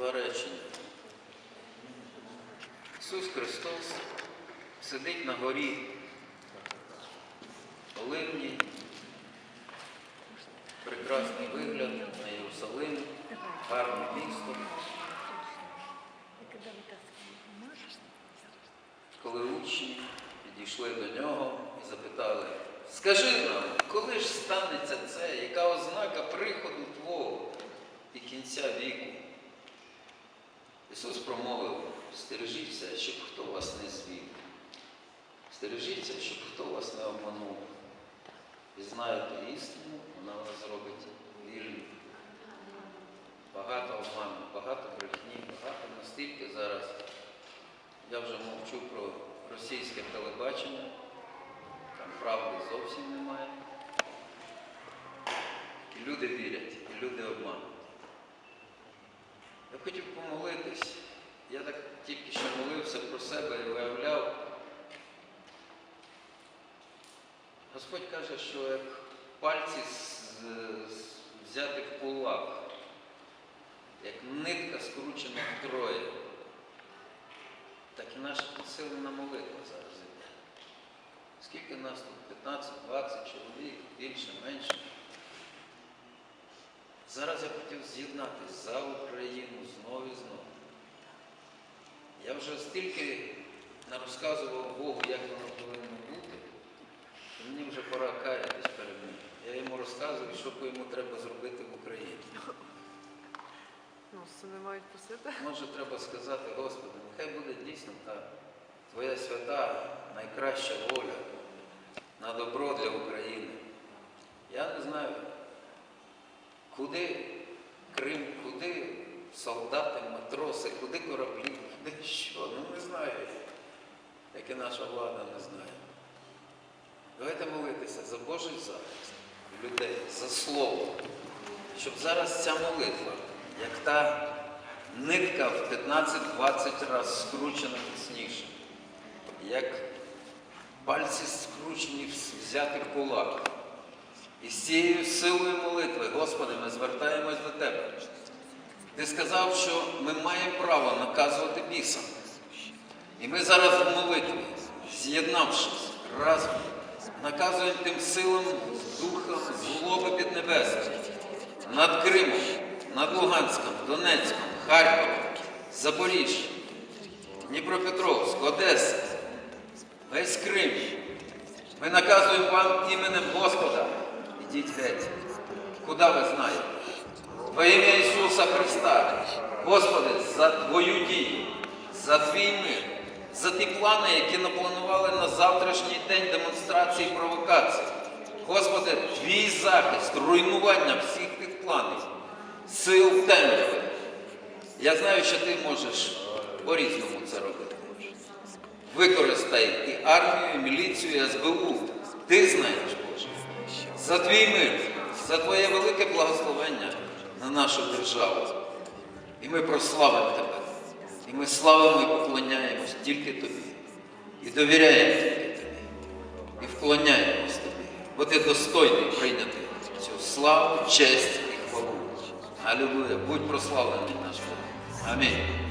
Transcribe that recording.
Два речення. Ісус Христос сидить на горі Оливній, прекрасний вигляд на Єрусалим, гарне місто. Коли учні підійшли до нього і запитали, скажи нам, коли ж станеться це, яка ознака приходу Твого і кінця віку? Ісус промовив, стережіться, щоб хто вас не звів. Стережіться, щоб хто вас не обманув. І знаєте істину, вона вас зробить вільним. Багато обману, багато брехні, багато настільки зараз. Я вже мовчу про російське телебачення, там правди зовсім немає. І люди вірять, і люди обмануть. Я хотів помолитись. Я так тільки що молився про себе і виявляв. Господь каже, що як пальці взяти в кулак, як нитка скручена втроє, так і наша посилена молитва зараз іде. Скільки нас тут? 15-20 чоловік, більше, менше. Зараз я хотів з'єднатися за Україну знову і знову. Я вже стільки нарозказував Богу, як воно повинно бути, що мені вже пора каятись перед ним. Я йому розказую, що по йому треба зробити в Україні. Ну, сини мають просити. Може, треба сказати, Господи, нехай буде дійсно та Твоя свята, найкраща воля на добро для України. Я не знаю, куди Крим, куди солдати, матроси, куди кораблі, куди що, ну не знаю, як і наша влада не знає. Давайте молитися за Божий захист людей, за слово, щоб зараз ця молитва, як та нитка в 15-20 разів скручена міцніше, як пальці скручені взяти в кулак. І з цією силою молитви, Господи, ми звертаємось до Тебе. Ти сказав, що ми маємо право наказувати бісам. І ми зараз в молитві, з'єднавшись разом, наказуємо тим силам з духом злоби під небесами над Кримом, над Луганськом, Донецьком, Харковом, Запоріжжям, Дніпропетровськ, Одеса, весь Крим. Ми наказуємо вам іменем Господа. Ідіть геть. Куди ви знаєте? Во ім'я Ісуса Христа, Господи, за Твою дію, за Твій мир, за ті плани, які напланували на завтрашній день демонстрації і провокацій. Господи, Твій захист, руйнування всіх тих планів, сил темряви. Я знаю, що ти можеш по-різному це робити. Використай і армію, і міліцію, і СБУ. Ти знаєш, Боже, за твій мир, за твоє велике благословення на нашу державу. І ми прославимо тебе. І ми славимо і поклоняємось тільки тобі. І довіряємо тільки тобі. І вклоняємось тобі. Бо ти достойний прийняти цю славу, честь і хвалу. Алілуя. Будь прославлений наш Бог. Амінь.